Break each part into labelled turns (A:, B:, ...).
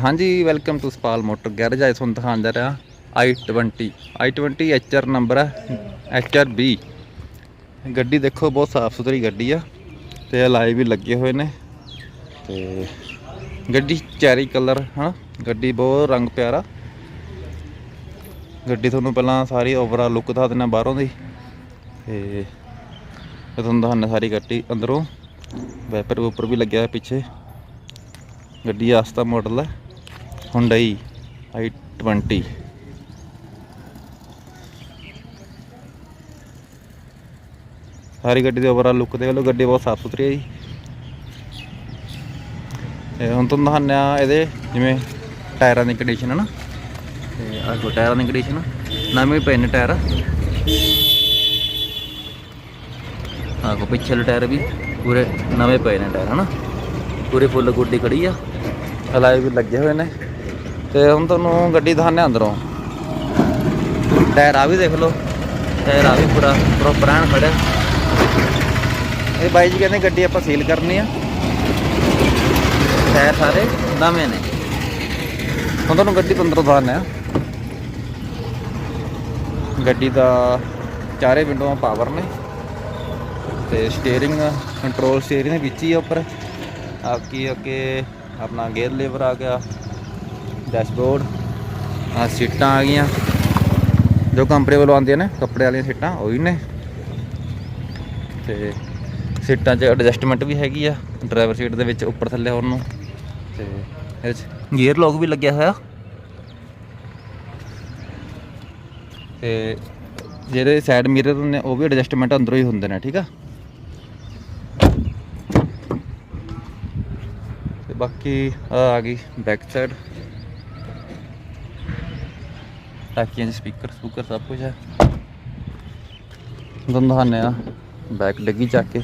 A: ਹਾਂਜੀ welcome to Sapal motor garage ਆਏ ਤੁਹਾਨੂੰ ਦਿਖਾਉਣ ਜਾ ਰਿਹਾ i20 i20 HR ਨੰਬਰ ਹੈ HRB ਗੱਡੀ ਦੇਖੋ, ਬਹੁਤ ਸਾਫ਼ ਸੁਥਰੀ ਗੱਡੀ ਆ ਤੇ ਅਲਾਈ ਵੀ ਲੱਗੇ ਹੋਏ ਨੇ ਤੇ ਗੱਡੀ ਚੈਰੀ ਕਲਰ ਹਾਂ ਗੱਡੀ ਬਹੁਤ ਰੰਗ ਪਿਆਰਾ ਗੱਡੀ ਤੁਹਾਨੂੰ ਪਹਿਲਾਂ ਸਾਰੀ ਓਵਰਆਲ ਲੁੱਕ ਦਿਖਾ ਦਿੰਦਾ ਬਾਹਰੋਂ ਦੀ। ਤੇ ਤੁਹਾਨੂੰ ਦਿਖਾਉਂਦਾ ਸਾਰੀ ਗੱਡੀ ਅੰਦਰੋਂ। ਵੈਪਰ ਵੂਪਰ ਵੀ ਲੱਗਿਆ ਪਿੱਛੇ। ਗੱਡੀ ਆਸਤਾ ਮਾਡਲ ਹੈ Hyundai i20 ਸਾਰੀ ਗੱਡੀ ਦੇ ਓਵਰਆਲ ਲੁੱਕ ਦੇ ਵੱਲੋਂ ਗੱਡੀ ਬਹੁਤ ਸਾਫ਼ ਸੁਥਰੀ ਹੈ ਜੀ ਇਹ ਹੁਣ ਤੁਹਾਨੂੰ ਦਿਖਾਉਂਦੇ ਹਾਂ ਇਹਦੇ ਜਿਵੇਂ ਟਾਇਰਾਂ ਦੀ ਕੰਡੀਸ਼ਨ ਹੈ ਨਾ ਤੇ ਆਹ ਕੋ ਟਾਇਰਾਂ ਦੀ ਕੰਡੀਸ਼ਨ ਨਵੇਂ ਪਏ ਨੇ ਟਾਇਰ ਆਹ ਕੋ ਪਿਛਲੇ ਟਾਇਰ ਵੀ ਪੂਰੇ ਨਵੇਂ ਪਏ ਨੇ ਟਾਇਰ ਹਨਾ ਪੂਰੀ ਫੁੱਲ ਗੁੱਡੀ ਖੜੀ ਆ। ਅਲਾਈ ਵੀ ਲੱਗੇ ਹੋਏ ਨੇ। ਤੇ ਹੁਣ ਤੁਹਾਨੂੰ ਗੱਡੀ ਦਿਖਾਉਂਦੇ ਹਾਂ ਅੰਦਰੋਂ। ਟਾਇਰ ਆ ਵੀ ਦੇਖ ਲਓ। ਟਾਇਰ ਆ ਵੀ ਪੂਰਾ ਪ੍ਰੋਪਰ ਐਨ ਖੜਿਆ। ਇਹ ਬਾਈ ਜੀ ਕਹਿੰਦੇ ਗੱਡੀ ਆਪਾਂ ਸੀਲ ਕਰਨੀ ਆ। ਟਾਇਰ ਸਾਰੇ ਨਵੇਂ ਨੇ। ਹੁਣ ਤੁਹਾਨੂੰ ਗੱਡੀ ਤੋਂ ਅੰਦਰੋਂ ਦਿਖਾਉਂਦੇ ਆ ਗੱਡੀ ਦਾ ਚਾਰੇ ਵਿੰਡੋਆਂ ਪਾਵਰ ਨੇ। ਤੇ ਸਟੀਅਰਿੰਗ ਕੰਟਰੋਲ ਸਟੀਅਰਿੰਗ ਦੇ ਵਿੱਚ ਹੀ ਆ ਉੱਪਰ। ਆਪਕੀ ਅੱਗੇ ਆਪਣਾ ਗੇਅਰ ਲੀਵਰ ਆ ਗਿਆ ਡੈਸ਼ਬੋਰਡ ਆ ਸੀਟਾਂ ਆ ਗਈਆਂ। ਜੋ ਕੰਪਨੀ ਵੱਲੋਂ ਆਉਂਦੀਆਂ ਨੇ, ਕੱਪੜੇ ਵਾਲੀਆਂ ਸੀਟਾਂ, ਉਹੀ ਨੇ। ਤੇ ਸੀਟਾਂ 'ਚ ਐਡਜਸਟਮੈਂਟ ਵੀ ਹੈਗੀ ਆ ਡਰਾਈਵਰ ਸੀਟ ਦੇ ਵਿੱਚ ਉੱਪਰ ਥੱਲੇ ਹੋਣ ਨੂੰ। ਤੇ ਇਹਦੇ 'ਚ ਗੀਅਰ ਲੌਕ ਵੀ ਲੱਗਿਆ ਹੋਇਆ। ਤੇ ਜਿਹੜੇ ਸਾਈਡ ਮਿਰਰ ਨੇ, ਉਹ ਵੀ ਐਡਜਸਟਮੈਂਟ ਅੰਦਰੋਂ ਹੀ ਹੁੰਦੇ ਨੇ, ਠੀਕ ਆ? ਬਾਕੀ ਆ ਗਈ ਬੈਕ ਸਾਈਡ ਟਾਕੀਆਂ 'ਚ ਸਪੀਕਰ ਸਪੂਕਰ ਸਭ ਕੁਝ ਹੈ। ਤੁਹਾਨੂੰ ਆ ਬੈਕ ਡੱਗੀ ਚੱਕ ਕੇ।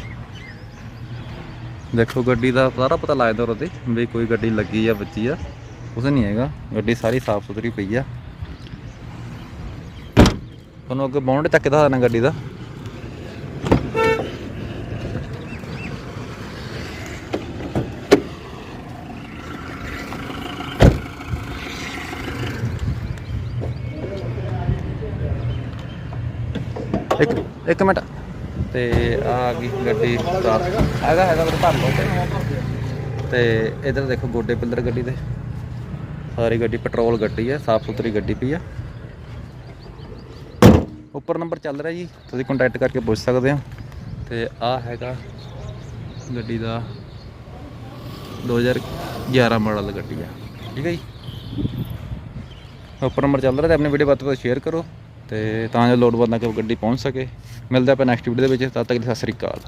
A: ਦੇਖੋ ਗੱਡੀ ਦਾ ਸਾਰਾ ਪਤਾ ਲੱਗਦਾ ਉਹਦੇ ਵੀ ਕੋਈ ਗੱਡੀ ਲੱਗੀ ਆ ਬੱਚੀ ਆ। ਕੁਛ ਨਹੀਂ ਹੈਗਾ, ਗੱਡੀ ਸਾਰੀ ਸਾਫ਼ ਸੁਥਰੀ ਪਈ ਆ। ਤੁਹਾਨੂੰ ਅੱਗੇ ਬੌਂਡ ਚੱਕ ਕੇ ਦਿਖਾ ਦੇਣਾ ਗੱਡੀ ਦਾ। ਇੱਕ ਇੱਕ ਮਿੰਟ। ਤੇ ਆ ਆ ਗਈ ਗੱਡੀ ਸਟਾਰਟ ਹੈਗਾ ਹੈਗਾ, ਮੇਰੇ ਭਰ ਲਓ ਤੇ ਤੇ ਇਧਰ ਦੇਖੋ ਗੋਡੇ ਪਿੱਲਰ ਗੱਡੀ ਦੇ ਸਾਰੀ ਗੱਡੀ ਪੈਟਰੋਲ ਗੱਡੀ ਹੈ, ਸਾਫ਼ ਸੁਥਰੀ ਗੱਡੀ ਪਈ ਆ ਉੱਪਰ ਨੰਬਰ ਚੱਲ ਰਿਹਾ ਜੀ, ਤੁਸੀਂ ਕੰਟੈਕਟ ਕਰਕੇ ਪੁੱਛ ਸਕਦੇ ਹੋ। ਤੇ ਆ ਹੈਗਾ ਗੱਡੀ ਦਾ 2011 ਮਾਡਲ ਗੱਡੀ ਆ। ਠੀਕ ਹੈ ਜੀ। ਉੱਪਰ ਨੰਬਰ ਚੱਲ ਰਿਹਾ ਤੇ ਆਪਣੀ ਵੀਡੀਓ ਵੱਧ ਤੋਂ ਵੱਧ ਸ਼ੇਅਰ ਕਰੋ। ਤੇ ਤਾਂ ਜੋ ਲੋੜ ਬੰਦਾ ਕਿ ਗੱਡੀ ਪਹੁੰਚ ਸਕੇ। ਮਿਲਦਾ ਆਪਾਂ ਨੈਕਸਟ ਵੀਡੀਓ ਦੇ ਵਿੱਚ, ਤਦ ਤੱਕ ਸਤਿ ਸ੍ਰੀ ਅਕਾਲ।